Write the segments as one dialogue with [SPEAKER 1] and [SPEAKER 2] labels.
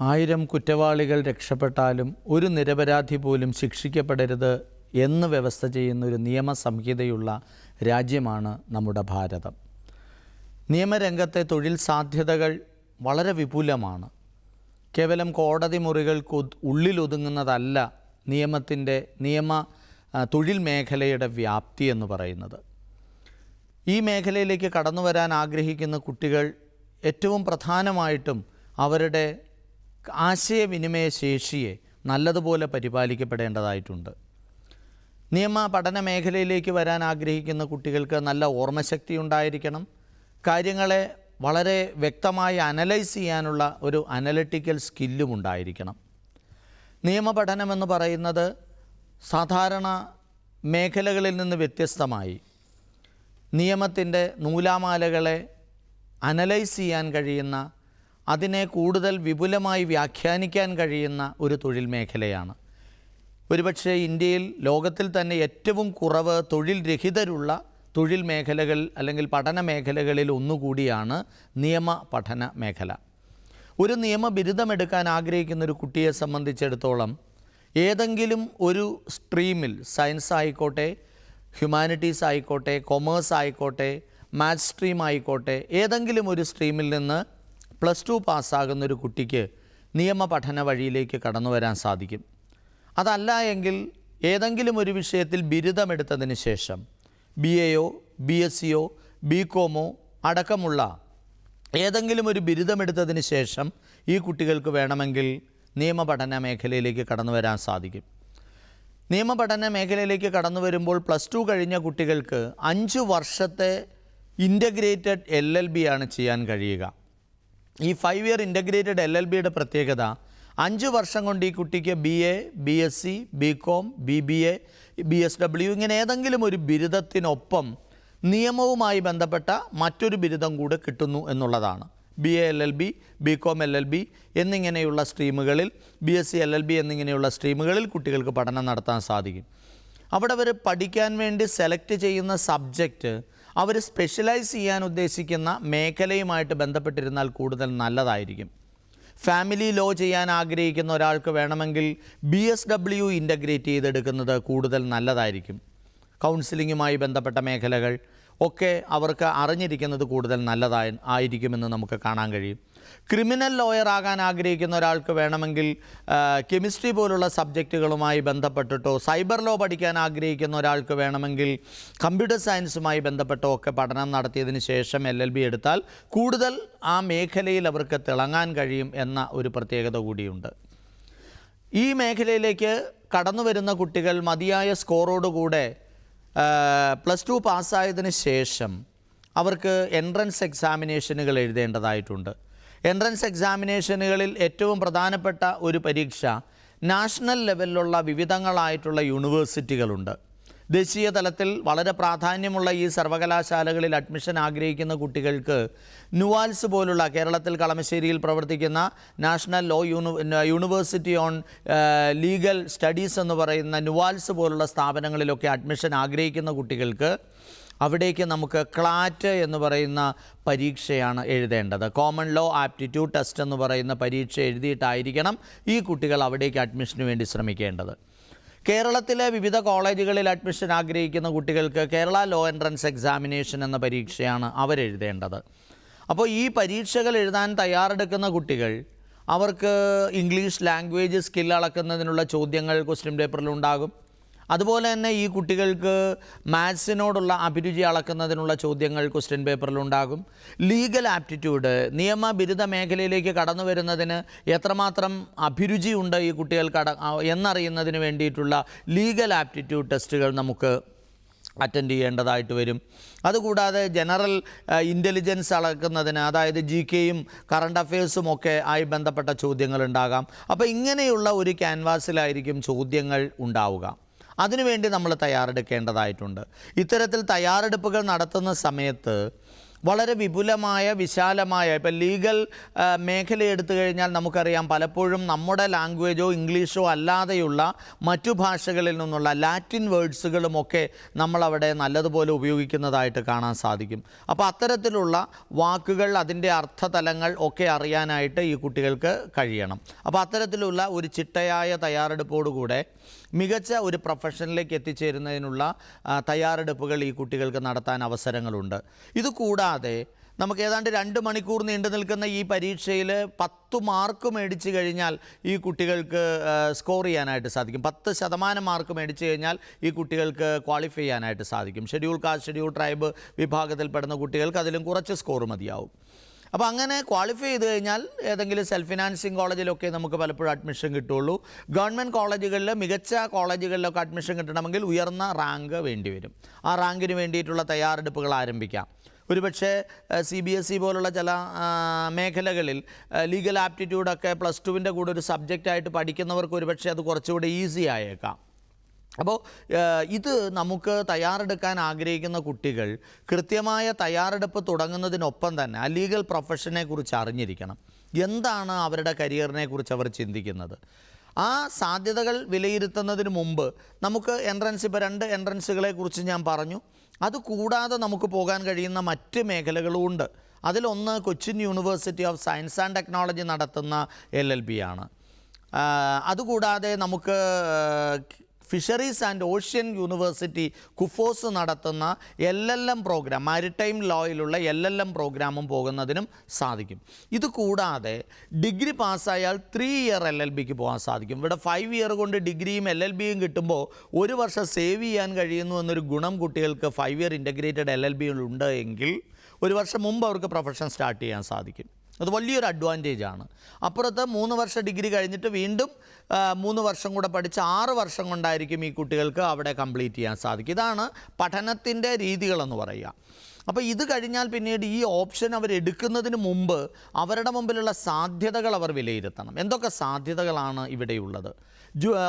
[SPEAKER 1] ആയിരം കുറ്റവാളികൾ രക്ഷപ്പെട്ടാലും ഒരു നിരപരാധി പോലും ശിക്ഷിക്കപ്പെടരുത് എന്ന് വ്യവസ്ഥ ചെയ്യുന്ന ഒരു നിയമസംഹിതയുള്ള രാജ്യമാണ് നമ്മുടെ ഭാരതം. നിയമരംഗത്തെ തൊഴിൽ സാധ്യതകൾ വളരെ വിപുലമാണ്. കേവലം കോടതി മുറികൾക്ക് ഉള്ളിലൊതുങ്ങുന്നതല്ല നിയമത്തിന്റെ നിയമ തൊഴിൽ മേഖലയുടെ വ്യാപ്തി എന്ന് പറയുന്നത്. ഈ മേഖലയിലേക്ക് കടന്നു വരാൻ ആഗ്രഹിക്കുന്ന കുട്ടികൾ ഏറ്റവും പ്രധാനമായിട്ടും അവരുടെ ആശയവിനിമയ ശേഷിയെ നല്ലതുപോലെ പരിപാലിക്കപ്പെടേണ്ടതായിട്ടുണ്ട്. നിയമ പഠന മേഖലയിലേക്ക് വരാൻ ആഗ്രഹിക്കുന്ന കുട്ടികൾക്ക് നല്ല ഓർമ്മശക്തി ഉണ്ടായിരിക്കണം. കാര്യങ്ങളെ വളരെ വ്യക്തമായി അനലൈസ് ചെയ്യാനുള്ള ഒരു അനലിറ്റിക്കൽ സ്കില്ലും ഉണ്ടായിരിക്കണം. നിയമപഠനമെന്ന് പറയുന്നത് സാധാരണ മേഖലകളിൽ നിന്ന് വ്യത്യസ്തമായി നിയമത്തിന്റെ നൂലാമാലകളെ അനലൈസ് ചെയ്യാൻ കഴിയുന്ന അതിനെ കൂടുതൽ വിപുലമായി വ്യാഖ്യാനിക്കാൻ കഴിയുന്ന ഒരു തൊഴിൽ മേഖലയാണ്. ഒരുപക്ഷെ ഇന്ത്യയിൽ ലോകത്തിൽ തന്നെ ഏറ്റവും കുറവ് തൊഴിൽ രഹിതരുള്ള തൊഴിൽ മേഖലകൾ അല്ലെങ്കിൽ പഠന മേഖലകളിൽ ഒന്നുകൂടിയാണ് നിയമ പഠന മേഖല. ഒരു നിയമ ബിരുദമെടുക്കാൻ ആഗ്രഹിക്കുന്ന ഒരു കുട്ടിയെ സംബന്ധിച്ചിടത്തോളം ഏതെങ്കിലും ഒരു സ്ട്രീമിൽ സയൻസ് ആയിക്കോട്ടെ ഹ്യൂമാനിറ്റീസ് ആയിക്കോട്ടെ കൊമേഴ്സ് ആയിക്കോട്ടെ മാത്സ് സ്ട്രീം ആയിക്കോട്ടെ ഏതെങ്കിലും ഒരു സ്ട്രീമിൽ നിന്ന് പ്ലസ് ടു പാസ്സാകുന്ന ഒരു കുട്ടിക്ക് നിയമ പഠന വഴിയിലേക്ക് കടന്നു വരാൻ സാധിക്കും. അതല്ല എങ്കിൽ ഏതെങ്കിലും ഒരു വിഷയത്തിൽ ബിരുദമെടുത്തതിന് ശേഷം ബി എയോ ബി എസ് സിയോ ബി കോമോ അടക്കമുള്ള ഏതെങ്കിലും ഒരു ബിരുദമെടുത്തതിന് ശേഷം ഈ കുട്ടികൾക്ക് വേണമെങ്കിൽ നിയമപഠന മേഖലയിലേക്ക് കടന്നു വരാൻ സാധിക്കും. നിയമപഠന മേഖലയിലേക്ക് കടന്നു വരുമ്പോൾ പ്ലസ് ടു കഴിഞ്ഞ കുട്ടികൾക്ക് അഞ്ച് വർഷത്തെ ഇന്റഗ്രേറ്റഡ് എൽ എൽ ബി ആണ് ചെയ്യാൻ കഴിയുക. ഈ five year integrated L L ബിയുടെ പ്രത്യേകത അഞ്ച് വർഷം കൊണ്ട് ഈ കുട്ടിക്ക് B A B S C B com B B A B S W ഇങ്ങനെ ഏതെങ്കിലും ഒരു ബിരുദത്തിനൊപ്പം നിയമവുമായി ബന്ധപ്പെട്ട മറ്റൊരു ബിരുദം കൂടെ കിട്ടുന്നു എന്നുള്ളതാണ്. B A L L B B com L L B എന്നിങ്ങനെയുള്ള സ്ട്രീമുകളിൽ B S C L L B എന്നിങ്ങനെയുള്ള സ്ട്രീമുകളിൽ കുട്ടികൾക്ക് പഠനം നടത്താൻ സാധിക്കും. അവിടെ അവർ പഠിക്കാൻ വേണ്ടി സെലക്ട് ചെയ്യുന്ന സബ്ജക്റ്റ് അവർ സ്പെഷ്യലൈസ് ചെയ്യാൻ ഉദ്ദേശിക്കുന്ന മേഖലയുമായിട്ട് ബന്ധപ്പെട്ടിരുന്നാൽ കൂടുതൽ നല്ലതായിരിക്കും. ഫാമിലി ലോ ചെയ്യാൻ ആഗ്രഹിക്കുന്ന ഒരാൾക്ക് വേണമെങ്കിൽ ബി എസ് ഡബ്ല്യു ഇന്റഗ്രേറ്റ് ചെയ്തെടുക്കുന്നത് കൂടുതൽ നല്ലതായിരിക്കും. കൗൺസിലിങ്ങുമായി ബന്ധപ്പെട്ട മേഖലകൾ ഒക്കെ അവർക്ക് അറിഞ്ഞിരിക്കുന്നത് കൂടുതൽ നല്ലതായി ആയിരിക്കുമെന്ന് നമുക്ക് കാണാൻ കഴിയും. ക്രിമിനൽ ലോയർ ആകാൻ ആഗ്രഹിക്കുന്ന ഒരാൾക്ക് വേണമെങ്കിൽ കെമിസ്ട്രി പോലുള്ള സബ്ജക്റ്റുകളുമായി ബന്ധപ്പെട്ടിട്ടോ സൈബർ ലോ പഠിക്കാൻ ആഗ്രഹിക്കുന്ന ഒരാൾക്ക് വേണമെങ്കിൽ കമ്പ്യൂട്ടർ സയൻസുമായി ബന്ധപ്പെട്ടോ ഒക്കെ പഠനം നടത്തിയതിന് ശേഷം എൽ എൽ ബി എടുത്താൽ കൂടുതൽ ആ മേഖലയിൽ അവർക്ക് തിളങ്ങാൻ കഴിയും എന്ന ഒരു പ്രത്യേകത കൂടിയുണ്ട്. ഈ മേഖലയിലേക്ക് കടന്നു വരുന്ന കുട്ടികൾ മതിയായ സ്കോറോടുകൂടെ പ്ലസ് ടു പാസ്സായതിന് ശേഷം അവർക്ക് എൻട്രൻസ് എക്സാമിനേഷനുകൾ എഴുതേണ്ടതായിട്ടുണ്ട്. എൻട്രൻസ് എക്സാമിനേഷനുകളിൽ ഏറ്റവും പ്രധാനപ്പെട്ട ഒരു പരീക്ഷ നാഷണൽ ലെവലിലുള്ള വിവിധങ്ങളായിട്ടുള്ള യൂണിവേഴ്സിറ്റികളുണ്ട്. ദേശീയ തലത്തിൽ വളരെ പ്രാധാന്യമുള്ള ഈ സർവകലാശാലകളിൽ അഡ്മിഷൻ ആഗ്രഹിക്കുന്ന കുട്ടികൾക്ക് നുവാൽസ് പോലുള്ള കേരളത്തിൽ കളമശ്ശേരിയിൽ പ്രവർത്തിക്കുന്ന national law uni university on legal studies എന്ന് പറയുന്ന നുവാൽസ് പോലുള്ള സ്ഥാപനങ്ങളിലൊക്കെ അഡ്മിഷൻ ആഗ്രഹിക്കുന്ന കുട്ടികൾക്ക് അവിടേക്ക് നമുക്ക് ക്ലാറ്റ് എന്ന് പറയുന്ന പരീക്ഷയാണ് എഴുതേണ്ടത്. കോമൺ ലോ ആപ്റ്റിറ്റ്യൂഡ് ടെസ്റ്റ് എന്ന് പറയുന്ന പരീക്ഷ എഴുതിയിട്ടായിരിക്കണം ഈ കുട്ടികൾ അവിടേക്ക് അഡ്മിഷന് വേണ്ടി ശ്രമിക്കേണ്ടത്. കേരളത്തിലെ വിവിധ കോളേജുകളിൽ അഡ്മിഷൻ ആഗ്രഹിക്കുന്ന കുട്ടികൾക്ക് കേരള ലോ എൻട്രൻസ് എക്സാമിനേഷൻ എന്ന പരീക്ഷയാണ് അവരെഴുതേണ്ടത്. അപ്പോൾ ഈ പരീക്ഷകൾ എഴുതാൻ തയ്യാറെടുക്കുന്ന കുട്ടികൾ അവർക്ക് ഇംഗ്ലീഷ് ലാംഗ്വേജ് സ്കിൽ അളക്കുന്നതിനുള്ള ചോദ്യങ്ങൾ ക്വസ്റ്റ്യൻ പേപ്പറിൽ ഉണ്ടാകും. അതുപോലെ തന്നെ ഈ കുട്ടികൾക്ക് മാത്സിനോടുള്ള അഭിരുചി അളക്കുന്നതിനുള്ള ചോദ്യങ്ങൾ ക്വസ്റ്റ്യൻ പേപ്പറിലുണ്ടാകും ലീഗൽ ആപ്റ്റിറ്റ്യൂഡ് നിയമ ബിരുദ മേഖലയിലേക്ക് കടന്നു വരുന്നതിന് എത്രമാത്രം അഭിരുചി ഉണ്ട് ഈ കുട്ടികൾ കട എന്നറിയുന്നതിന് വേണ്ടിയിട്ടുള്ള ലീഗൽ ആപ്റ്റിറ്റ്യൂഡ് ടെസ്റ്റുകൾ നമുക്ക് അറ്റൻഡ് ചെയ്യേണ്ടതായിട്ട് വരും. അതുകൂടാതെ ജനറൽ ഇന്റലിജൻസ് അളക്കുന്നതിന് അതായത് ജി കെയും കറണ്ട് അഫയേഴ്സും ഒക്കെ ആയി ബന്ധപ്പെട്ട ചോദ്യങ്ങൾ ഉണ്ടാകാം. അപ്പോൾ ഇങ്ങനെയുള്ള ഒരു ക്യാൻവാസിലായിരിക്കും ചോദ്യങ്ങൾ ഉണ്ടാവുക. അതിനുവേണ്ടി നമ്മൾ തയ്യാറെടുക്കേണ്ടതായിട്ടുണ്ട്. ഇത്തരത്തിൽ തയ്യാറെടുപ്പുകൾ നടത്തുന്ന സമയത്ത് വളരെ വിപുലമായ വിശാലമായ ഇപ്പം ലീഗൽ മേഖല എടുത്തു കഴിഞ്ഞാൽ നമുക്കറിയാം പലപ്പോഴും നമ്മുടെ ലാംഗ്വേജോ ഇംഗ്ലീഷോ അല്ലാതെയുള്ള മറ്റു ഭാഷകളിൽ നിന്നുള്ള ലാറ്റിൻ വേർഡ്സുകളുമൊക്കെ നമ്മളവിടെ നല്ലതുപോലെ ഉപയോഗിക്കുന്നതായിട്ട് കാണാൻ സാധിക്കും. അപ്പോൾ അത്തരത്തിലുള്ള വാക്കുകൾ അതിന്റെ അർത്ഥതലങ്ങൾ ഒക്കെ അറിയാനായിട്ട് ഈ കുട്ടികൾക്ക് കഴിയണം. അപ്പോൾ അത്തരത്തിലുള്ള ഒരു ചിട്ടയായ തയ്യാറെടുപ്പോടുകൂടെ മികച്ച ഒരു പ്രൊഫഷനിലേക്ക് എത്തിച്ചേരുന്നതിനുള്ള തയ്യാറെടുപ്പുകൾ ഈ കുട്ടികൾക്ക് നടത്താൻ അവസരങ്ങളുണ്ട്. ഇത് കൂടാതെ നമുക്ക് ഏതാണ്ട് രണ്ട് മണിക്കൂർ നീണ്ടു നിൽക്കുന്ന ഈ പരീക്ഷയിൽ പത്ത് മാർക്ക് മേടിച്ചു കഴിഞ്ഞാൽ ഈ കുട്ടികൾക്ക് സ്കോർ ചെയ്യാനായിട്ട് സാധിക്കും. പത്ത് ശതമാനം മാർക്ക് മേടിച്ചു കഴിഞ്ഞാൽ ഈ കുട്ടികൾക്ക് ക്വാളിഫൈ ചെയ്യാനായിട്ട് സാധിക്കും. ഷെഡ്യൂൾ കാസ്റ്റ് ഷെഡ്യൂൾ ട്രൈബ് വിഭാഗത്തിൽപ്പെടുന്ന കുട്ടികൾക്ക് അതിലും കുറച്ച് സ്കോർ മതിയാവും. അപ്പോൾ അങ്ങനെ ക്വാളിഫൈ ചെയ്ത് കഴിഞ്ഞാൽ ഏതെങ്കിലും സെൽഫ് ഫിനാൻസിങ് കോളേജിലൊക്കെ നമുക്ക് പലപ്പോഴും അഡ്മിഷൻ കിട്ടുള്ളൂ. ഗവൺമെന്റ് കോളേജുകളിൽ മികച്ച കോളേജുകളിലൊക്കെ അഡ്മിഷൻ കിട്ടണമെങ്കിൽ ഉയർന്ന റാങ്ക് വേണ്ടി വരും. ആ റാങ്കിന് വേണ്ടിയിട്ടുള്ള തയ്യാറെടുപ്പുകൾ ആരംഭിക്കാം. ഒരുപക്ഷെ സി ബി എസ് ഇ പോലുള്ള ചില മേഖലകളിൽ ലീഗൽ ആപ്റ്റിറ്റ്യൂഡൊക്കെ പ്ലസ് ടുവിന്റെ കൂടെ ഒരു സബ്ജക്റ്റായിട്ട് പഠിക്കുന്നവർക്ക് ഒരുപക്ഷെ അത് കുറച്ചുകൂടി ഈസി ആയേക്കാം. അപ്പോൾ ഇത് നമുക്ക് തയ്യാറെടുക്കാൻ ആഗ്രഹിക്കുന്ന കുട്ടികൾ കൃത്യമായ തയ്യാറെടുപ്പ് തുടങ്ങുന്നതിനൊപ്പം തന്നെ ലീഗൽ പ്രൊഫഷനെ കുറിച്ച് അറിഞ്ഞിരിക്കണം. എന്താണ് അവരുടെ കരിയറിനെ കുറിച്ച് അവർ ചിന്തിക്കുന്നത്? ആ സാധ്യതകൾ വിലയിരുത്തുന്നതിന് മുമ്പ് നമുക്ക് എൻട്രൻസ് ഇപ്പോൾ രണ്ട് എൻട്രൻസുകളെ കുറിച്ച് ഞാൻ പറഞ്ഞു. അതുകൂടാതെ നമുക്ക് പോകാൻ കഴിയുന്ന മറ്റ് മേഖലകളും ഉണ്ട്. അതിലൊന്ന് Cochin university of science and technology നടത്തുന്ന എൽ എൽ ബി ആണ്. അതുകൂടാതെ നമുക്ക് fisheries and ocean university KUFOS നടത്തുന്ന L L M program maritime ലോയിലുള്ള L L M പ്രോഗ്രാമും പോകുന്നതിനും സാധിക്കും. ഇത് കൂടാതെ ഡിഗ്രി പാസ്സായാൽ ത്രീ ഇയർ എൽ എൽ ബിക്ക് പോകാൻ സാധിക്കും. ഇവിടെ ഫൈവ് ഇയർ കൊണ്ട് ഡിഗ്രിയും എൽ എൽ ബിയും കിട്ടുമ്പോൾ ഒരു വർഷം സേവ് ചെയ്യാൻ കഴിയുന്നു എന്നൊരു ഗുണം കുട്ടികൾക്ക് five year integrated L L B ഉണ്ട് എങ്കിൽ ഒരു വർഷം മുമ്പ് അവർക്ക് പ്രൊഫഷൻ സ്റ്റാർട്ട് ചെയ്യാൻ സാധിക്കും. അത് വലിയൊരു അഡ്വാന്റേജ് ആണ്. അപ്പുറത്ത് മൂന്ന് വർഷം ഡിഗ്രി കഴിഞ്ഞിട്ട് വീണ്ടും മൂന്ന് വർഷം കൂടെ പഠിച്ച് ആറ് വർഷം കൊണ്ടായിരിക്കും ഈ കുട്ടികൾക്ക് അവിടെ കംപ്ലീറ്റ് ചെയ്യാൻ സാധിക്കും ഇതാണ് പഠനത്തിന്റെ രീതികളെന്ന് പറയുക. അപ്പോൾ ഇത് കഴിഞ്ഞാൽ പിന്നീട് ഈ ഓപ്ഷൻ അവർ എടുക്കുന്നതിന് മുമ്പ് അവരുടെ മുമ്പിലുള്ള സാധ്യതകൾ അവർ വിലയിരുത്തണം. എന്തൊക്കെ സാധ്യതകളാണ് ഇവിടെയുള്ളത്?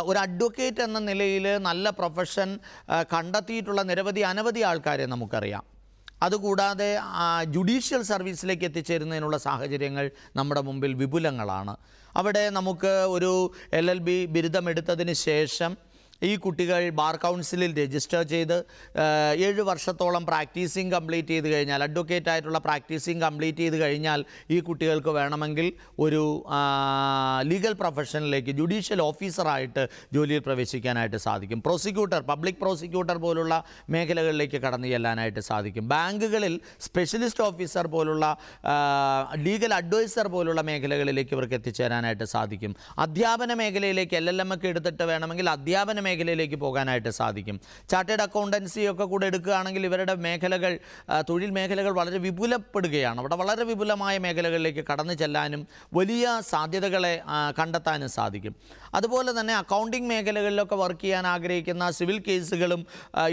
[SPEAKER 1] ഒരു അഡ്വക്കേറ്റ് എന്ന നിലയിൽ നല്ല പ്രൊഫഷൻ കണ്ടെത്തിയിട്ടുള്ള നിരവധി അനവധി ആൾക്കാരെ നമുക്കറിയാം. അതുകൂടാതെ ജുഡീഷ്യൽ സർവീസിലേക്ക് എത്തിച്ചേരുന്നതിനുള്ള സാഹചര്യങ്ങൾ നമ്മുടെ മുമ്പിൽ വിപുലങ്ങളാണ്. അവിടെ നമുക്ക് ഒരു എൽ എൽ ബി ബിരുദമെടുത്തതിന് ശേഷം ഈ കുട്ടികൾ ബാർ കൗൺസിലിൽ രജിസ്റ്റർ ചെയ്ത് ഏഴ് വർഷത്തോളം പ്രാക്ടീസിങ് കംപ്ലീറ്റ് ചെയ്ത് കഴിഞ്ഞാൽ അഡ്വക്കേറ്റ് ആയിട്ടുള്ള പ്രാക്ടീസിങ് കംപ്ലീറ്റ് ചെയ്ത് കഴിഞ്ഞാൽ ഈ കുട്ടികൾക്ക് വേണമെങ്കിൽ ഒരു ലീഗൽ പ്രൊഫഷനിലേക്ക് ജുഡീഷ്യൽ ഓഫീസറായിട്ട് ജോലിയിൽ പ്രവേശിക്കാനായിട്ട് സാധിക്കും. പ്രോസിക്യൂട്ടർ പബ്ലിക് പ്രോസിക്യൂട്ടർ പോലുള്ള മേഖലകളിലേക്ക് കടന്നു ചെല്ലാനായിട്ട് സാധിക്കും. ബാങ്കുകളിൽ സ്പെഷ്യലിസ്റ്റ് ഓഫീസർ പോലുള്ള ലീഗൽ അഡ്വൈസർ പോലുള്ള മേഖലകളിലേക്ക് ഇവർക്ക് എത്തിച്ചേരാനായിട്ട് സാധിക്കും. അധ്യാപന മേഖലയിലേക്ക് എൽ എൽ എം ഒക്കെ എടുത്തിട്ട് വേണമെങ്കിൽ അധ്യാപന മേഖലയിലേക്ക് പോകാനായിട്ട് സാധിക്കും. ചാർട്ടേഡ് അക്കൗണ്ടൻസി ഒക്കെ കൂടെ എടുക്കുകയാണെങ്കിൽ ഇവരുടെ മേഖലകൾ തൊഴിൽ മേഖലകൾ വളരെ വിപുലപ്പെടുകയാണ്. അവിടെ വളരെ വിപുലമായ മേഖലകളിലേക്ക് കടന്നു ചെല്ലാനും വലിയ സാധ്യതകളെ കണ്ടെത്താനും സാധിക്കും. അതുപോലെ തന്നെ അക്കൗണ്ടിങ് മേഖലകളിലൊക്കെ വർക്ക് ചെയ്യാൻ ആഗ്രഹിക്കുന്ന സിവിൽ കേസുകളും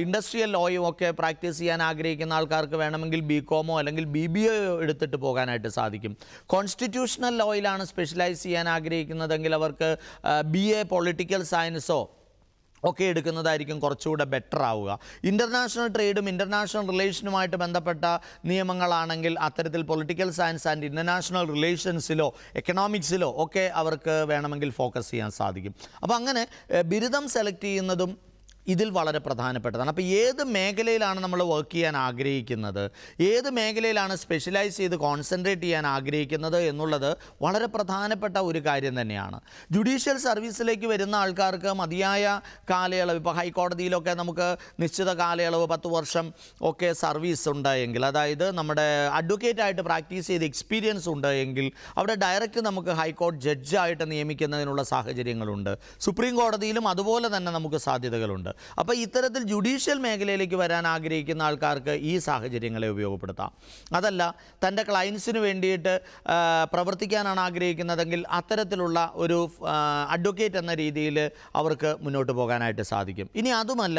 [SPEAKER 1] ഇൻഡസ്ട്രിയൽ ലോയും ഒക്കെ പ്രാക്ടീസ് ചെയ്യാൻ ആഗ്രഹിക്കുന്ന ആൾക്കാർക്ക് വേണമെങ്കിൽ ബി കോമോ അല്ലെങ്കിൽ ബി ബി ഒയോ എടുത്തിട്ട് പോകാനായിട്ട് സാധിക്കും. കോൺസ്റ്റിറ്റ്യൂഷണൽ ലോയിലാണ് സ്പെഷ്യലൈസ് ചെയ്യാൻ ആഗ്രഹിക്കുന്നതെങ്കിൽ അവർക്ക് ബി എ പൊളിറ്റിക്കൽ സയൻസോ ഒക്കെ എടുക്കുന്നതായിരിക്കും കുറച്ചുകൂടെ ബെറ്റർ ആവുക. ഇന്റർനാഷണൽ ട്രേഡും ഇന്റർനാഷണൽ റിലേഷനുമായിട്ട് ബന്ധപ്പെട്ട നിയമങ്ങളാണെങ്കിൽ അത്തരത്തിൽ പൊളിറ്റിക്കൽ സയൻസ് ആൻഡ് ഇന്റർനാഷണൽ റിലേഷൻസിലോ എക്കണോമിക്സിലോ ഒക്കെ അവർക്ക് വേണമെങ്കിൽ ഫോക്കസ് ചെയ്യാൻ സാധിക്കും. അപ്പോൾ അങ്ങനെ ബിരുദം സെലക്ട് ചെയ്യുന്നതും ഇതിൽ വളരെ പ്രധാനപ്പെട്ടതാണ്. അപ്പോൾ ഏത് മേഖലയിലാണ് നമ്മൾ വർക്ക് ചെയ്യാൻ ആഗ്രഹിക്കുന്നത്? ഏത് മേഖലയിലാണ് സ്പെഷ്യലൈസ് ചെയ്ത് കോൺസെൻട്രേറ്റ് ചെയ്യാൻ ആഗ്രഹിക്കുന്നത് എന്നുള്ളത് വളരെ പ്രധാനപ്പെട്ട ഒരു കാര്യം തന്നെയാണ്. ജുഡീഷ്യൽ സർവീസിലേക്ക് വരുന്ന ആൾക്കാർക്ക് മതിയായ കാലയളവ് ഇപ്പോൾ ഹൈക്കോടതിയിലൊക്കെ നമുക്ക് നിശ്ചിത കാലയളവ് പത്ത് വർഷം ഒക്കെ സർവീസ് ഉണ്ട് എങ്കിൽ അതായത് നമ്മുടെ അഡ്വക്കേറ്റ് ആയിട്ട് പ്രാക്ടീസ് ചെയ്ത് എക്സ്പീരിയൻസ് ഉണ്ട് എങ്കിൽ അവിടെ ഡയറക്റ്റ് നമുക്ക് ഹൈക്കോടതി ജഡ്ജായിട്ട് നിയമിക്കുന്നതിനുള്ള സാഹചര്യങ്ങളുണ്ട്. സുപ്രീം കോടതിയിലും അതുപോലെ തന്നെ നമുക്ക് സാധ്യതകളുണ്ട്. അപ്പോൾ ഇത്തരത്തിൽ ജുഡീഷ്യൽ മേഖലയിലേക്ക് വരാൻ ആഗ്രഹിക്കുന്ന ആൾക്കാർക്ക് ഈ സാഹചര്യങ്ങളെ ഉപയോഗപ്പെടുത്താം. അതല്ല തന്റെ ക്ലയൻസിന് വേണ്ടിയിട്ട് പ്രവർത്തിക്കാനാണ് ആഗ്രഹിക്കുന്നതെങ്കിൽ അത്തരത്തിലുള്ള ഒരു അഡ്വക്കേറ്റ് എന്ന രീതിയിൽ അവർക്ക് മുന്നോട്ട് പോകാനായിട്ട് സാധിക്കും. ഇനി അതുമല്ല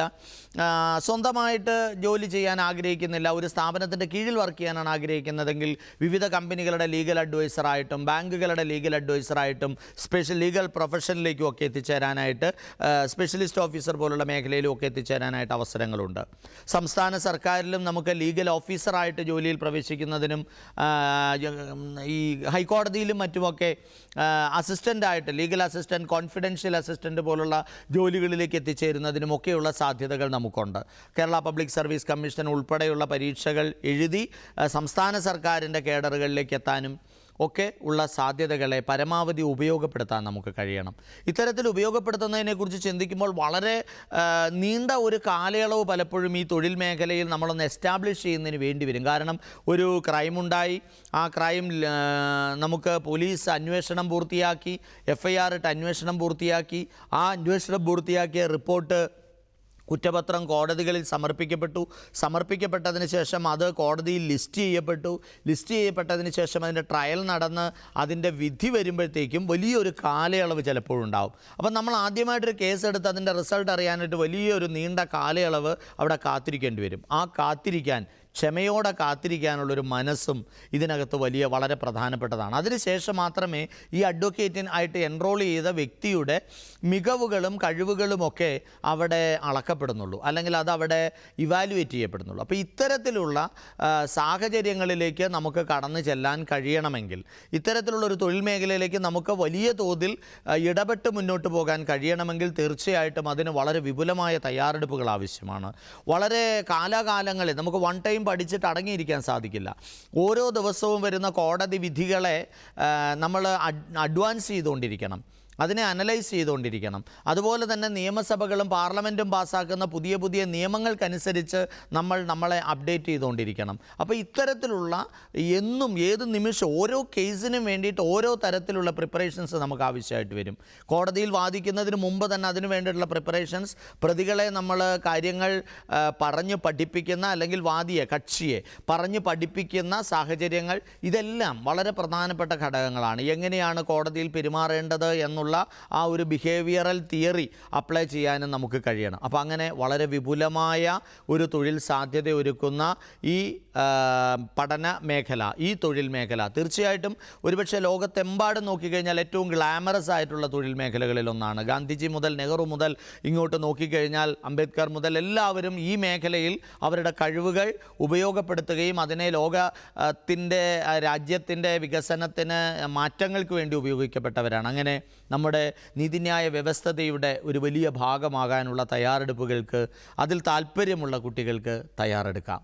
[SPEAKER 1] സ്വന്തമായിട്ട് ജോലി ചെയ്യാൻ ആഗ്രഹിക്കുന്നില്ല ഒരു സ്ഥാപനത്തിന്റെ കീഴിൽ വർക്ക് ചെയ്യാനാണ് ആഗ്രഹിക്കുന്നതെങ്കിൽ വിവിധ കമ്പനികളുടെ ലീഗൽ അഡ്വൈസറായിട്ടും ബാങ്കുകളുടെ ലീഗൽ അഡ്വൈസറായിട്ടും സ്പെഷ്യൽ ലീഗൽ പ്രൊഫഷനിലേക്കും ഒക്കെ എത്തിച്ചേരാനായിട്ട് സ്പെഷ്യലിസ്റ്റ് ഓഫീസർ പോലുള്ള മേഖല മേഖലയിലും ഒക്കെ എത്തിച്ചേരാനായിട്ട് അവസരങ്ങളുണ്ട്. സംസ്ഥാന സർക്കാരിലും നമുക്ക് ലീഗൽ ഓഫീസറായിട്ട് ജോലിയിൽ പ്രവേശിക്കുന്നതിനും ഈ ഹൈക്കോടതിയിലും മറ്റുമൊക്കെ അസിസ്റ്റന്റായിട്ട് ലീഗൽ അസിസ്റ്റന്റ് കോൺഫിഡൻഷ്യൽ അസിസ്റ്റന്റ് പോലുള്ള ജോലികളിലേക്ക് എത്തിച്ചേരുന്നതിനും എത്തിച്ചേരുന്നതിനുമൊക്കെയുള്ള സാധ്യതകൾ നമുക്കുണ്ട്. കേരള പബ്ലിക് സർവീസ് കമ്മീഷൻ ഉൾപ്പെടെയുള്ള പരീക്ഷകൾ എഴുതി സംസ്ഥാന സർക്കാരിന്റെ കേഡറുകളിലേക്ക് എത്താനും ഒക്കെ ഉള്ള സാധ്യതകളെ പരമാവധി ഉപയോഗപ്പെടുത്താൻ നമുക്ക് കഴിയണം. ഇത്തരത്തിൽ ഉപയോഗപ്പെടുത്തുന്നതിനെക്കുറിച്ച് ചിന്തിക്കുമ്പോൾ വളരെ നീണ്ട ഒരു കാലയളവ് പലപ്പോഴും ഈ തൊഴിൽ മേഖലയിൽ നമ്മളൊന്ന് എസ്റ്റാബ്ലിഷ് ചെയ്യുന്നതിന് വേണ്ടി വരും. കാരണം ഒരു ക്രൈം ഉണ്ടായി. ആ ക്രൈം നമുക്ക് പോലീസ് അന്വേഷണം പൂർത്തിയാക്കി എഫ് ഐ ആർ ഇട്ട് അന്വേഷണം പൂർത്തിയാക്കി. ആ അന്വേഷണം പൂർത്തിയാക്കിയ റിപ്പോർട്ട് കുറ്റപത്രം കോടതികളിൽ സമർപ്പിക്കപ്പെട്ടു. സമർപ്പിക്കപ്പെട്ടതിന് ശേഷം അത് കോടതിയിൽ ലിസ്റ്റ് ചെയ്യപ്പെട്ടു. ലിസ്റ്റ് ചെയ്യപ്പെട്ടതിന് ശേഷം അതിന്റെ ട്രയൽ നടന്ന് അതിന്റെ വിധി വരുമ്പോഴത്തേക്കും വലിയൊരു കാലയളവ് ചിലപ്പോഴുണ്ടാവും അപ്പം നമ്മൾ ആദ്യമായിട്ടൊരു കേസ് എടുത്ത് അതിന്റെ റിസൾട്ട് അറിയാനായിട്ട് വലിയൊരു നീണ്ട കാലയളവ് അവിടെ കാത്തിരിക്കേണ്ടി വരും. ആ കാത്തിരിക്കാൻ ക്ഷമയോടെ കാത്തിരിക്കാനുള്ളൊരു മനസ്സും ഇതിനകത്ത് വലിയ വളരെ പ്രധാനപ്പെട്ടതാണ്. അതിനുശേഷം മാത്രമേ ഈ അഡ്വക്കേറ്റിൻ ആയിട്ട് എൻറോൾ ചെയ്ത വ്യക്തിയുടെ മികവുകളും കഴിവുകളുമൊക്കെ അവിടെ അളക്കപ്പെടുന്നുള്ളൂ. അല്ലെങ്കിൽ അത് അവിടെ ഇവാലുവേറ്റ് ചെയ്യപ്പെടുന്നുള്ളൂ. അപ്പോൾ ഇത്തരത്തിലുള്ള സാഹചര്യങ്ങളിലേക്ക് നമുക്ക് കടന്നു ചെല്ലാൻ കഴിയണമെങ്കിൽ ഇത്തരത്തിലുള്ള ഒരു തൊഴിൽ മേഖലയിലേക്ക് നമുക്ക് വലിയ തോതിൽ ഇടപെട്ട് മുന്നോട്ട് പോകാൻ കഴിയണമെങ്കിൽ തീർച്ചയായിട്ടും അതിന് വളരെ വിപുലമായ തയ്യാറെടുപ്പുകൾ ആവശ്യമാണ്. വളരെ കാലാകാലങ്ങളിൽ നമുക്ക് വൺ ടൈം പഠിച്ചിട്ട് അടങ്ങിയിരിക്കാൻ സാധിക്കില്ല. ഓരോ ദിവസവും വരുന്ന കോടതി വിധികളെ നമ്മൾ അഡ്വാൻസ് ചെയ്തുകൊണ്ടിരിക്കണം. അതിനെ അനലൈസ് ചെയ്തുകൊണ്ടിരിക്കണം. അതുപോലെ തന്നെ നിയമസഭകളും പാർലമെന്റും പാസ്സാക്കുന്ന പുതിയ പുതിയ നിയമങ്ങൾക്കനുസരിച്ച് നമ്മൾ നമ്മളെ അപ്ഡേറ്റ് ചെയ്തുകൊണ്ടിരിക്കണം. അപ്പോൾ ഇത്തരത്തിലുള്ള എന്നും ഏത് നിമിഷം ഓരോ കേസിനും വേണ്ടിയിട്ട് ഓരോ തരത്തിലുള്ള പ്രിപ്പറേഷൻസ് നമുക്ക് ആവശ്യമായിട്ട് വരും. കോടതിയിൽ വാദിക്കുന്നതിന് മുമ്പ് തന്നെ അതിന് വേണ്ടിയിട്ടുള്ള പ്രിപ്പറേഷൻസ് പ്രതികളെ നമ്മൾ കാര്യങ്ങൾ പറഞ്ഞ് പഠിപ്പിക്കുന്ന അല്ലെങ്കിൽ വാദിയെ കക്ഷിയെ പറഞ്ഞ് പഠിപ്പിക്കുന്ന സാഹചര്യങ്ങൾ ഇതെല്ലാം വളരെ പ്രധാനപ്പെട്ട ഘടകങ്ങളാണ്. എങ്ങനെയാണ് കോടതിയിൽ പെരുമാറേണ്ടത് എന്നുള്ള ആ ഒരു ബിഹേവിയറൽ തിയറി അപ്ലൈ ചെയ്യാനും നമുക്ക് കഴിയണം. അപ്പോൾ അങ്ങനെ വളരെ വിപുലമായ ഒരു തൊഴിൽ സാധ്യത ഒരുക്കുന്ന ഈ പഠന മേഖല ഈ തൊഴിൽ മേഖല തീർച്ചയായിട്ടും ഒരുപക്ഷെ ലോകത്തെമ്പാടും നോക്കിക്കഴിഞ്ഞാൽ ഏറ്റവും ഗ്ലാമറസ് ആയിട്ടുള്ള തൊഴിൽ മേഖലകളിലൊന്നാണ് ഗാന്ധിജി മുതൽ നെഹ്റു മുതൽ ഇങ്ങോട്ട് നോക്കിക്കഴിഞ്ഞാൽ അംബേദ്കർ മുതൽ എല്ലാവരും ഈ മേഖലയിൽ അവരുടെ കഴിവുകൾ ഉപയോഗപ്പെടുത്തുകയും അതിനെ ലോകത്തിന്റെ രാജ്യത്തിന്റെ വികസനത്തിന് മാറ്റങ്ങൾക്ക് വേണ്ടി ഉപയോഗിക്കപ്പെട്ടവരാണ്. അങ്ങനെ നമ്മുടെ നീതിന്യായ വ്യവസ്ഥതയുടെ ഒരു വലിയ ഭാഗമാകാനുള്ള തയ്യാറെടുപ്പുകൾക്ക് അതിൽ താല്പര്യമുള്ള കുട്ടികൾക്ക് തയ്യാറെടുക്കാം.